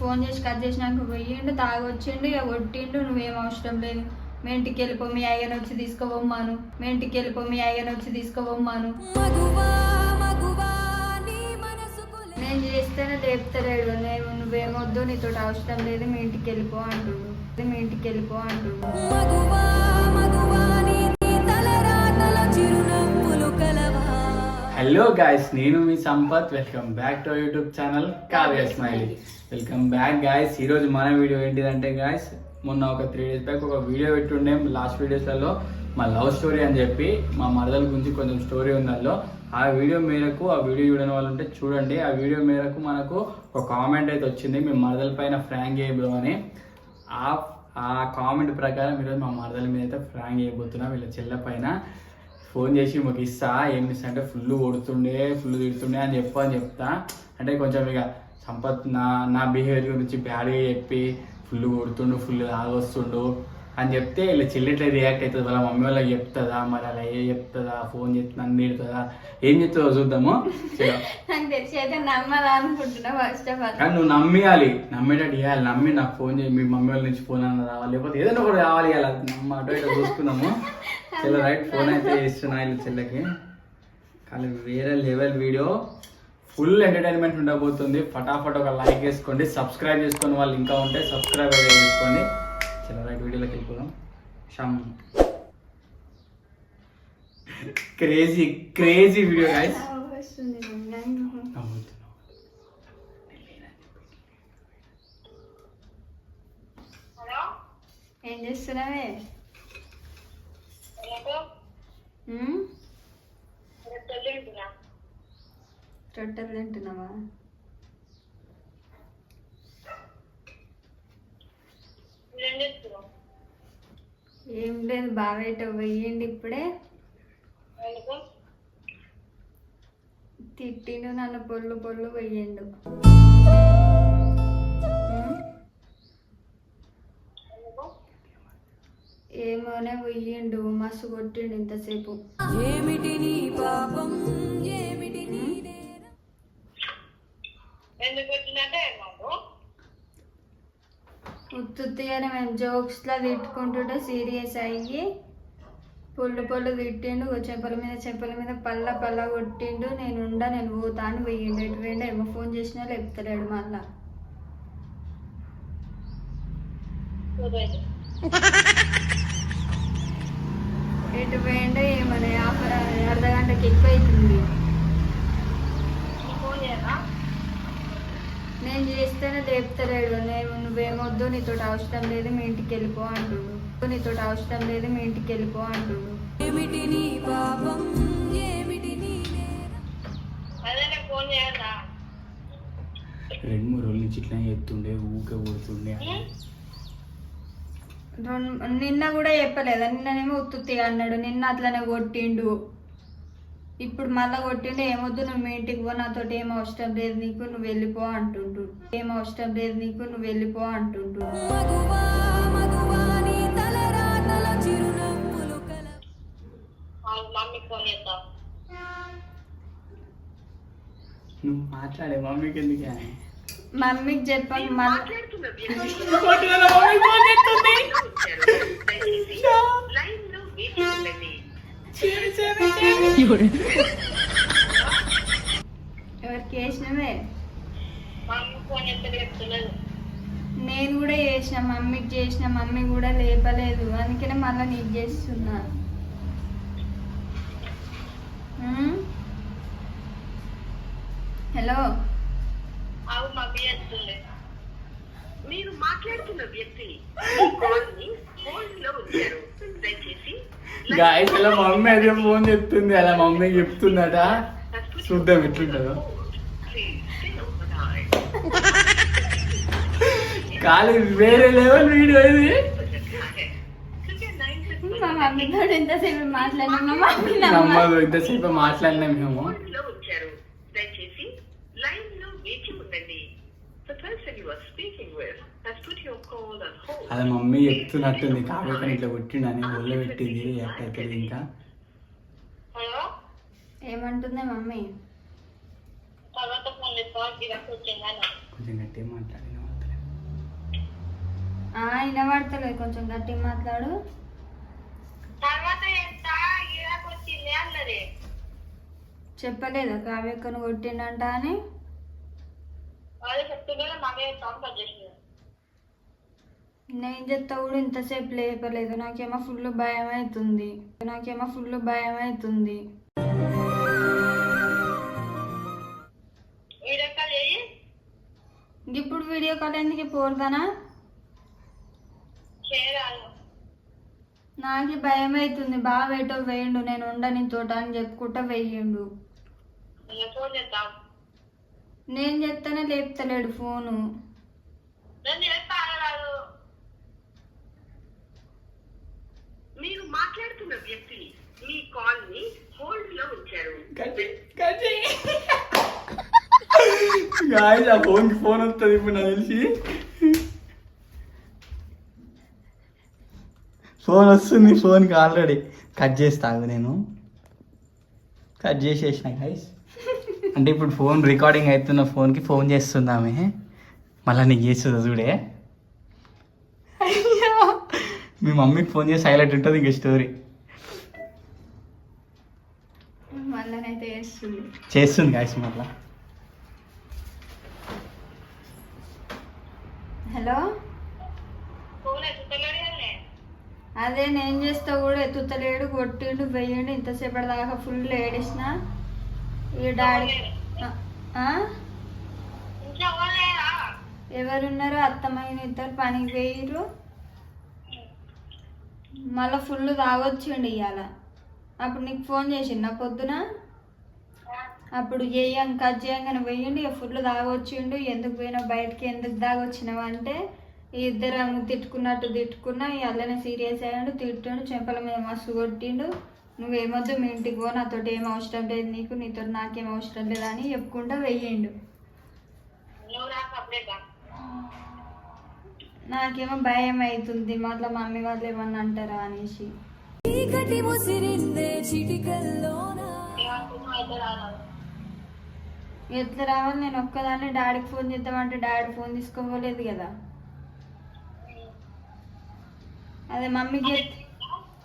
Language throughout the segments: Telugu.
ఫోన్ చేసి కట్ చేసినాక పోయిండు తాగొచ్చిండు ఇక కొట్టిండు నువ్వేం అవసరం లేదు. మీ ఇంటికి వెళ్ళిపో మీ అయ్యను వచ్చి తీసుకోబొమ్మాను మీ ఇంటికి వెళ్ళిపో మీ అయ్యను వచ్చి తీసుకోబొమ్మాను నేను చేస్తేనే లేపుతలేడు నేను నువ్వేమొద్దు నీతో అవసరం లేదు మీ ఇంటికి వెళ్ళిపో అంటుండు. మీ ఇంటికి వెళ్ళిపో అంటుండు. హలో గాయస్ నేను మీ Sampath. Welcome back to YouTube channel Kavya smiley welcome back guys ఈరోజు మన వీడియో ఏంటిదంటే గాయస్ మొన్న ఒక త్రీ డేస్ బ్యాక్ ఒక వీడియో పెట్టుండే. లాస్ట్ వీడియోస్లలో మా లవ్ స్టోరీ అని చెప్పి మా మరదల గురించి కొంచెం స్టోరీ ఉంది అందులో. ఆ వీడియో మేరకు ఆ వీడియో చూడని వాళ్ళు ఉంటే చూడండి. ఆ వీడియో మేరకు మనకు ఒక కామెంట్ అయితే వచ్చింది. మీ మరదల పైన ఫ్రాంక్ చేయబో అని. ఆ ఆ కామెంట్ ప్రకారం ఈరోజు మా మరదల మీద అయితే ఫ్రాంక్ చేయబోతున్నాం. వీళ్ళ చెల్ల పైన. ఫోన్ చేసి మాకు ఇస్తా ఏం ఇస్తా అంటే ఫుల్ కొడుతుండే ఫుల్ తిడుతుండే అని చెప్పు అని చెప్తా. అంటే కొంచెం ఇక సంపత్ నా నా బిహేవియర్ గురించి బ్యాడ్గా చెప్పి ఫుల్ కొడుతుండు ఫుల్ తాగొస్తుండు. అని చెప్తే ఇలా చెల్లిట్లా రియాక్ట్ అవుతుంది? వాళ్ళ మమ్మీ వాళ్ళకి చెప్తుందా? మరి అలా ఏ చెప్తుందా? ఫోన్ చేస్తే నన్ను తిడుతుందా? ఏం చెప్తుందో చూద్దాము. కానీ నువ్వు నమ్మియాలి. నమ్మేటట్టు ఇవ్వాలి నమ్మి నాకు ఫోన్ చేయి. మీ మమ్మీ వాళ్ళ నుంచి ఫోన్ అన్న రావాలి. లేకపోతే ఏదైనా కూడా కావాలి ఇలా నమ్మ అటు ఇటు చూసుకుందాము. చెల్ల రైట్ ఫోన్ అయితే ఇస్తున్నా వీళ్ళ చెల్లెకి. కానీ వేరే లెవెల్ వీడియో ఫుల్ ఎంటర్టైన్మెంట్ ఉండబోతుంది. ఫటాఫట్ ఒక లైక్ వేసుకోండి. సబ్స్క్రైబ్ చేసుకొని వాళ్ళు ఇంకా ఉంటే సబ్స్క్రైబ్ అయితే చేసుకోండి. చెల్ల రైట్ వీడియోలోకి వెళ్ళిపోదాం some crazy crazy video guys ఏం చేస్తున్నావే? రొట్టెలు తింటున్నావా ఏం లేదు బాగా వెయ్యండి ఇప్పుడే. తిట్టిండు నన్ను పొల్లు పొల్లు వెయ్యండు? ఏమోనే వెయ్యిండు మస్తు కొట్టిండు ఇంతసేపు. ఏమిటి నీ పాపం? ఉత్తుత్తిగానే మేము జోక్స్లా తిట్టుకుంటుంటే సీరియస్ అయ్యి పొల్లు పొల్లు తిట్టిండు ఓ మీద చెంపల మీద పల్ల పల్ల కొట్టిండు. నేను ఉండా నేను పోతాను వెయ్యండి ఎటు వెయ్యండి ఏమో ఫోన్ చేసినా లేపుతలేడు మళ్ళా. ఎటు వేయండి ఏమని ఆఫర్ అర్ధ గంటకి ఎక్కువ అవుతుంది నేను చేస్తేనే లేపుతలేడు. నేను నువ్వేమొద్దు నీతో అవసరం లేదు మీ ఇంటికి వెళ్ళిపో అంటుండు. నీతో అవసరం లేదు మీ ఇంటికి వెళ్ళిపో అంటుండు. ఏమిటి నీ పాపం? ఏమిటి నీ నేరం? రెండు మూడు రోజుల నుంచి ఇట్లా ఎత్తుండే ఊకే కొడుతుండే రెండు- నిన్న కూడా చెప్పలేదా. నిన్ననేమో ఉత్తుత్తిగా అన్నాడు. నిన్న అట్లనే కొట్టిండు. ఇప్పుడు మళ్ళా కొట్టిండు ఏమొద్దు నువ్వు మీ ఇంటికి పో నాతోటి ఏం అవసరం లేదు నీకు నువ్వు వెళ్ళిపో అంటుండు. ఏం అవసరం లేదు నీకు నువ్వు వెళ్ళిపో కల నువ్వు మాట్లాడే మమ్మీకి ఎందుకు మమ్మీకి చెప్పాను మళ్ళీ ఎవరికి వేసినవే నేను కూడా చేసిన మమ్మీకి చేసిన మమ్మీ కూడా లేపలేదు. అందుకనే మళ్ళీ నీకు చేస్తున్నా? హలో? మీరు మాట్లాడుతున్న వ్యక్తి హోల్డ్లో ఉంచారు. దయచేసి గాయస్ అలా మమ్మీ అదే ఫోన్ చెప్తుంది అలా మమ్మీ చెప్తుందట. చూద్దాం ఎట్లుంటుందో. ఖాళీ వేరే లెవెల్ వీడియో ఇది. మా మమ్మీతో ఎంతసేపు మాట్లాడినా నమ్మదు. ఇంతసేపు మాట్లాడినాం మేము హోల్డ్లో ఉంచారు దయచేసి లైన్లో వేచి ఉండండి The person you are speaking అలా మమ్మీ చెప్తున్నట్టుంది కాబట్టి ఇట్లా కొట్టిండని ఒళ్ళు పెట్టింది. ఎక్కడికి ఇంకా. హలో? ఏమంటుంది మమ్మీ? కొంచెం గట్టిగా వాళ్ళతో వినబడతలేదు. కొంచెం గట్టిగా మాట్లాడు. చెప్పలేదా. కావ్యక్కను కొట్టిండంట అని. అదే చెప్తుండే మమ్మీ సౌండ్ చేసింది నేను చెప్తా కూడా ఇంతసేపు లేపలేదు. నాకేమో ఫుల్ భయం అవుతుంది నాకేమో ఫుల్ భయం అవుతుంది ఇప్పుడు వీడియో కాల్ ఎందుకు పోరుదానా నాకు భయం అవుతుంది బాగా ఏటో వేయండు. నేను ఉండని తోట అని చెప్పుకుంటా చేద్దాం. నేను చెప్తానే లేపుతలేడు ఫోను నేను చేస్తా అనరాదు మీరు మాట్లాడుతున్న వ్యక్తి మీ కాల్ని హోల్డ్లో ఉంచారు గాయస్ ఆ ఫోన్కి ఫోన్ వస్తుంది ఇప్పుడు నాకు తెలిసి. ఫోన్ వస్తుంది ఫోన్కి ఆల్రెడీ. కట్ చేస్తాను నేను. కట్ చేసేసిన గైస్ అంటే ఇప్పుడు ఫోన్ రికార్డింగ్ అవుతున్న ఫోన్కి ఫోన్ చేస్తుందామే. మళ్ళీ నీకు చేస్తుంది చూడే? మీ మమ్మీకి ఫోన్ చేసి హైలైట్ ఉంటుంది ఇంక స్టోరీ. చేస్తుంది. గాయస్ మళ్ళీ. హలో? అదే నేను చేస్తా కూడా ఎత్తుతలేడు కొట్టిండు వెయ్యండు ఇంతసేపటి దాకా ఫుల్ ఏడిసిన ఈ డాడీ ఎవరున్నారు అత్తమ్మైన ఇద్దరు పనికి పోయిర్రు. మళ్ళీ ఫుల్ తాగొచ్చిండు ఇవాళ అప్పుడు నీకు ఫోన్ చేసిండు పొద్దున? అప్పుడు చేయం కట్ చేయంగానే పోయిండు ఇక ఫుల్ తాగొచ్చిండు ఎందుకు పోయినావు బయటకి ఎందుకు దాగొచ్చినావు అంటే ఇద్దరం తిట్టుకున్నట్టు తిట్టుకున్నా అల్లనే సీరియస్ అయ్యాడు తిట్టుండు చెంపల మీద మస్తు కొట్టిండు. నువ్వేమొద్దు మీ ఇంటికి పో నాతోటి ఏం అవసరం లేదు నీకు నీతో నాకేం అవసరం లేదు అని చెప్పుకుంటా వెయ్యిండు నువ్వు నాకు నాకేమో భయం అవుతుంది. మళ్ళీ మమ్మీ వాళ్ళు ఏమన్నా అంటారా అనేసి. ఎట్లా రావాలి? నేను ఒక్కదాన్ని డాడీకి ఫోన్ చేద్దామంటే డాడీ ఫోన్ తీసుకోలేదు కదా. అదే మమ్మీకి చెప్-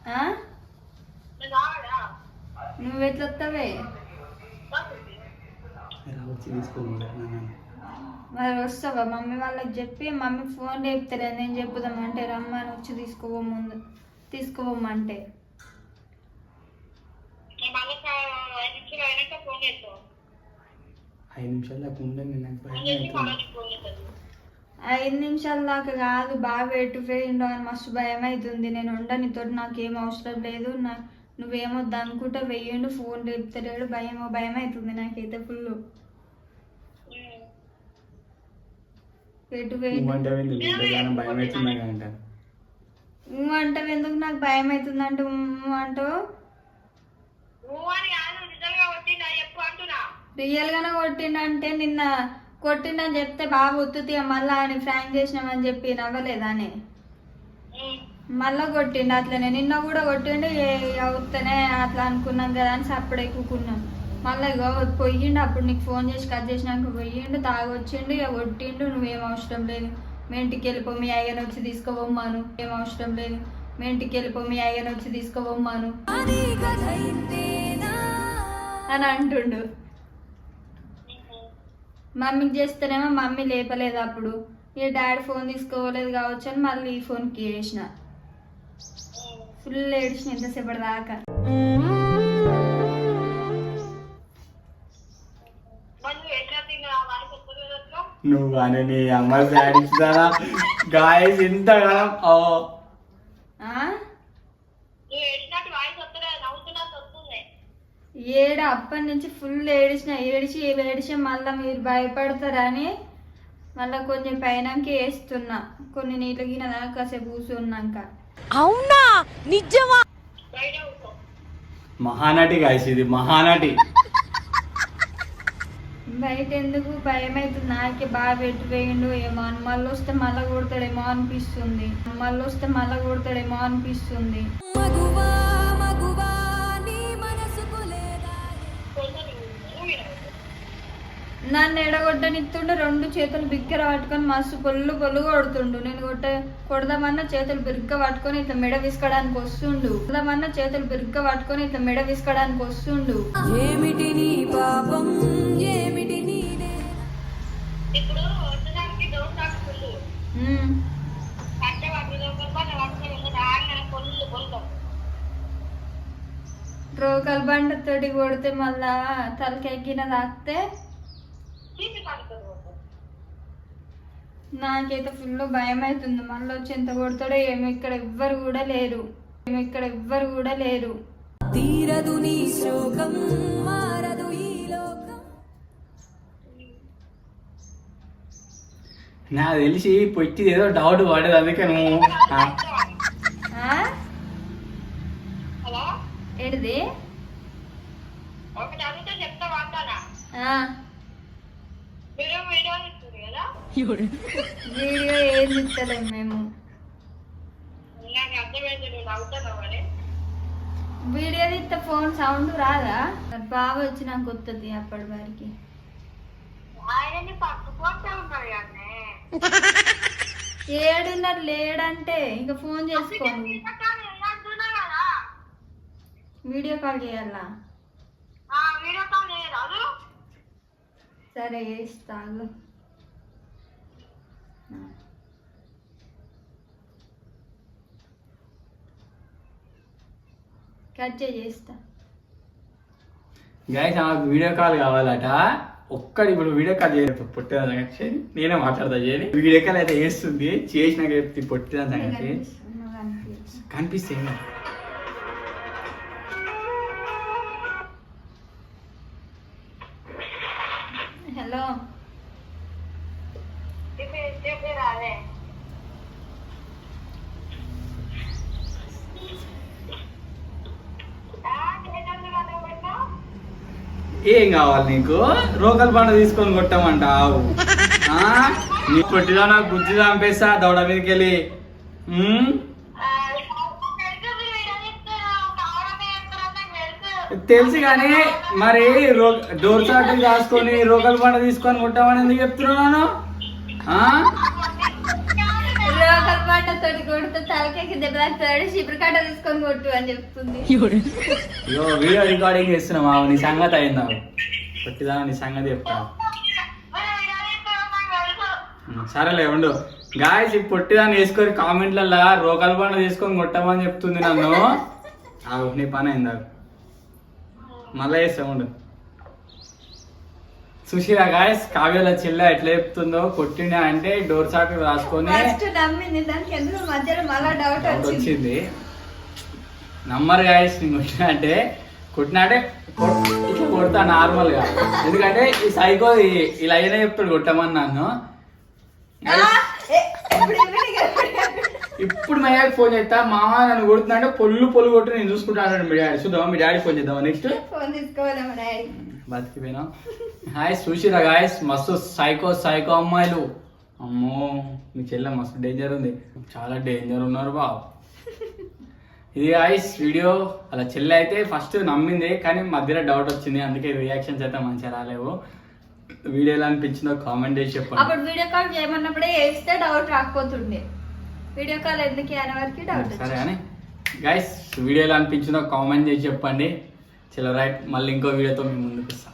ఆ? మరి వస్తావా? మమ్మీ వాళ్ళకి చెప్పి మమ్మీ ఫోన్ లేపుతారే నేను చెప్పుదామంటే రమ్మని వచ్చి తీసుకోపో ముందు మళ్ళీ ఐదు నిమిషాలు దాకా ఉండండి భయం ఐదు నిమిషాల దాకా కాదు బాగా ఎట్టుపోయిండు అని మస్తు భయం అవుతుంది నేను ఉండని తోటి నాకేం అవసరం లేదు. నా నువ్వేమొద్దు అనుకుంటా వెయ్యిండు ఫోన్ లేపుతలేడు భయమో భయం అవుతుంది నాకైతే ఫుల్ ఎటు నువ్వంటే ఎందుకు భయం అంటావు నాకు భయం అవుతుంది అంటే నువ్వు అంటావు రియల్ గానే కొట్టిండంటే నిన్న కొట్టిండని చెప్తే బాగా ఒత్తుతీ మళ్ళా ఆయన ఫ్రాంక్ చేసినామని చెప్పి నవ్వలేదానే మళ్ళా కొట్టిండు అట్లనే నిన్న కూడా కొట్టిండు ఏ అవుతానే అట్లా అనుకున్నాం కదా అని సప్పుడు ఎక్కుకున్నాం మళ్ళీ ఇగో పొయ్యిండు అప్పుడు నీకు ఫోన్ చేసి కట్ చేసినాక పొయ్యిండు తాగొచ్చిండు ఇక కొట్టిండు నువ్వేం అవసరం లేదు. మీ ఇంటికి వెళ్ళిపో మీ అయ్యను వచ్చి తీసుకోబొమ్మాను ఏం అవసరం లేదు. మీ ఇంటికి వెళ్ళిపో మీ అయ్యను వచ్చి తీసుకోబొమ్మాను అని అంటుండు. మమ్మీకి చేస్తేనేమో మమ్మీ లేపలేదు అప్పుడు. ఏ డాడీ ఫోన్ తీసుకోలేదు కావచ్చు అని మళ్ళీ ఈ ఫోన్కి చేసిన. ఫుల్ ఏడిచిన ఎంతసేపటి దాకా. చెప్పలేదు నువ్వు అని నీ అమ్మ గాయస్ ఓ. ఏడ అప్పటి నుంచి ఫుల్ ఏడిచిన ఏడిచి ఏడిచి మళ్ళీ మీరు భయపడతారని మళ్ళీ కొంచెం పైనకి వేస్తున్నా కొన్ని నీళ్ళు గిన దాకా కాసేపు కూర్చున్నాక బయట కూర్చో. మహానటి గాయస్ ఇది మహానటి. బయట ఎందుకు భయం అవుతుంది నాకే బాగా పెట్టిపోయిండు ఏమో అని. మళ్ళీ వస్తే మళ్ళీ కొడతాడేమో అనిపిస్తుంది. మళ్ళీ వస్తే మళ్ళీ కొడతాడేమో అనిపిస్తుంది. నన్ను ఎడగొట్టనిస్తుండు రెండు చేతులు బిగ్గర పట్టుకొని మస్తు పొల్లు పొల్లు కొడుతుండు. నేను కొట్ట కొడదామన్నా చేతులు బిరుగ్గా పట్టుకొని ఇట్లా మెడ విసుకోవడానికి వస్తుండు. కొడదామన్నా చేతులు బిరుగ్గా పట్టుకొని ఇట్లా మెడ విసుకోవడానికి వస్తుండు. ఏమిటి నీ పాపం? ఏమిటి రోకల్ బండ తోటి కొడితే మళ్ళా తలకెక్కిన తాకితే నాకైతే ఫుల్ భయం అవుతుంది మళ్ళీ వచ్చి ఎంత కొడతాడో ఏమో ఇక్కడ ఎవ్వరు కూడా లేరు. ఏమో ఇక్కడ ఎవ్వరు కూడా లేరు. తీరదు నీ శోకం మారదు ఈ లోకం. నాకు తెలిసి పొట్టి ఏదో డౌట్ పడేది అందుకే నువ్వు ఆ, ఆ? హలో ఏంటిది? ఒకటి అడిగితే చెప్తా వాడతానా ఆ, మీరు వీడియో ఇస్తుంది కదా వీడియో ఏం ఇస్తలేము మేము. వీడియో ఇస్తే ఫోన్ సౌండ్ రాదా? బాగా వచ్చి నాకు వస్తుంది అప్పటి వారికి. ఏడున్నర లేడంటే ఇంకా ఫోన్ చేసుకోండి వీడియో కాల్ చేయాలా? ఆ వీడియో కాల్ చేయరాదు. సరే చేస్తాను కట్ చేస్తా. గైస్ ఆమెకు వీడియో కాల్ కావాలట. ఒక్కడి ఇప్పుడు వీడియో కాల్ చేయలేదు. పొట్టిన సంగతి. నేనే మాట్లాడతా చేయని వీడియో కాల్ అయితే చేస్తుంది. చేసినాక చెప్తే పొట్టిన సంగతి. కనిపిస్తే ఏం కావాలి నీకు? రోకల్ బండ తీసుకొని కొట్టమంటావు ఆ? నీ పొట్టిదా నాకు గుజ్జు చంపేస్తా దౌడ మీదకి వెళ్ళి. తెలుసు కానీ మరి రో డోర్ చాటు రాసుకొని రోకల్ బండ తీసుకొని కొట్టామని ఎందుకు చెప్తున్నాను ఆ? రోకల్ పాట తోటి కొడితే తలకెక్కి దెబ్బ తాకుతాడు శిబిరి కాట తీసుకొని కొట్టు అని చెప్తుంది. ఇగో వీడియో రికార్డింగ్ చేస్తున్నావు నీ సంగతి అయిందా? పొట్టిదా నీ సంగతి చెప్తా. సరేలే ఉండు. గాయస్ ఈ పొట్టిదాన్ని వేసుకొని కామెంట్లలో రోకల్ బండ తీసుకొని కొట్టమని చెప్తుంది నన్ను. నీ పని అయిందా? మళ్ళా చేస్తా ఉండు. సుశీలా గాయస్ కావ్యాల చెల్లె ఎట్లా చెప్తుందో కొట్టిండా అంటే డోర్ చాటు రాసుకొని వచ్చింది? నంబర్ గాయస్ నేను కొట్టినా అంటే కొట్టినా అంటే ఇట్లా కొడతా నార్మల్గా. ఎందుకంటే ఈ సైకో ఇలా అయినా చెప్తాడు కొట్టమని నన్ను. ఇప్పుడు మా డాడీ ఫోన్ చేస్తా మామ నన్ను కొడుతున్నా అంటే పొల్లు పొల్లు కొట్టి నేను చూసుకుంటాను మీ డాడీ చూద్దాం మీ డాడీ ఫోన్ చేద్దాం నెక్స్ట్ ఫోన్ తీసుకోవాలి మా డాడీ బతికిపోయినా. హాయ్ చూసిరా గాయస్ మస్తు సైకో సైకో అమ్మాయిలు. అమ్మో మీ చెల్లె మస్తు డేంజర్ ఉంది. చాలా డేంజర్ ఉన్నారు బాబు. ఇది గాయస్ వీడియో అలా చెల్లె అయితే ఫస్ట్ నమ్మింది కానీ మధ్యలో డౌట్ వచ్చింది. అందుకే రియాక్షన్స్ అయితే మంచిగా రాలేవు. వీడియో ఎలా అనిపించిందో కామెంట్ చేసి చెప్పండి. అప్పుడు వీడియో కాల్ చేయమన్నప్పుడే వేస్తే డౌట్ రాకపోతుండే. వీడియో కాల్ ఎందుకు అనే వరకు డౌట్ సరే అని గైస్ వీడియో ఎలా అనిపించిందో కామెంట్ చేసి చెప్పండి. చలో రైట్ మళ్ళీ ఇంకో వీడియోతో మేము ముందుకు వస్తాం.